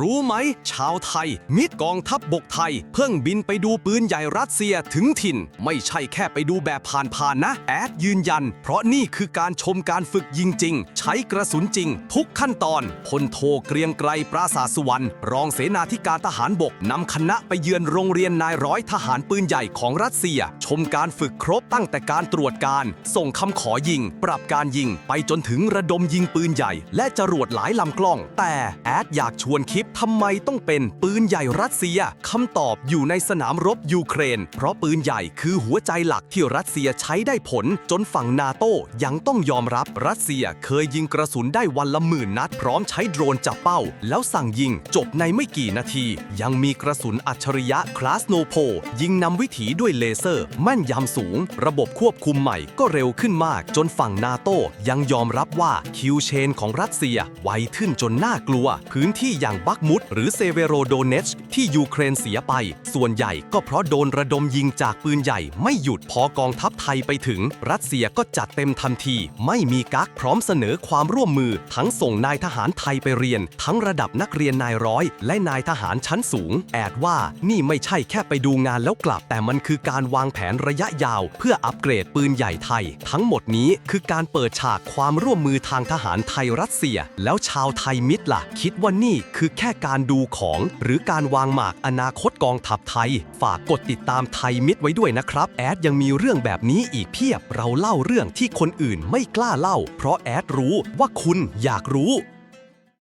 รู้ไหม ชาวไทย มิตรกองทัพบบกไทย เพิ่งบินไปดูปืนใหญ่รัสเซียถึงถิ่น ไม่ใช่แค่ไปดูแบบผ่านๆนะ แอดยืนยัน เพราะนี่คือการชมการฝึกยิงจริง ใช้กระสุนจริง ทุกขั้นตอนพลโทเกรียงไกรปราสาสุวรรณรองเสนาธิการทหารบกนำคณะไปเยือนโรงเรียนนายร้อยทหารปืนใหญ่ของรัสเซีย ชมการฝึกครบตั้งแต่การตรวจการ ส่งคำขอยิง ปรับการยิง ไปจนถึงระดมยิงปืนใหญ่ และจรวดหลายลำกล้อง แต่แอดอยากชวนคิดทำไมต้องเป็นปืนใหญ่รัสเซียคำตอบอยู่ในสนามรบยูเครน เพราะปืนใหญ่คือหัวใจหลักที่รัสเซียใช้ได้ผล จนฝั่งนาโต้ยังต้องยอมรับรัสเซียเคยยิงกระสุนได้วันละหมื่นนัด พร้อมใช้โดรนจับเป้า แล้วสั่งยิงจบในไม่กี่นาที ยังมีกระสุนอัจฉริยะคลาสโนโพยิงนำวิถีด้วยเลเซอร์ แม่นยำสูง ระบบควบคุมใหม่ก็เร็วขึ้นมาก จนฝั่งนาโต้ยังยอมรับว่าคิวเชนของรัสเซียไวขึ้นจนน่ากลัว พื้นที่อย่างบักมุดหรือเซเวโรโดเนชที่ยูเครนเสียไป ส่วนใหญ่ก็เพราะโดนระดมยิงจากปืนใหญ่ไม่หยุดพอกองทัพไทยไปถึง รัสเซียก็จัดเต็มทันที ไม่มีกักพร้อมเสนอความร่วมมือ ทั้งส่งนายทหารไทยไปเรียน ทั้งระดับนักเรียนนายร้อย และนายทหารชั้นสูง แอดว่านี่ไม่ใช่แค่ไปดูงานแล้วกลับ แต่มันคือการวางแผนระยะยาว เพื่ออัปเกรดปืนใหญ่ไทย ทั้งหมดนี้คือการเปิดฉากความร่วมมือทางทหารไทยรัสเซีย แล้วชาวไทยมิตรล่ะ คิดว่านี่คือแค่การดูของหรือการวางหมากอนาคตกองทัพไทย ฝากกดติดตามไทยมิตรไว้ด้วยนะครับ แอดยังมีเรื่องแบบนี้อีกเพียบ เราเล่าเรื่องที่คนอื่นไม่กล้าเล่า เพราะแอดรู้ว่าคุณอยากรู้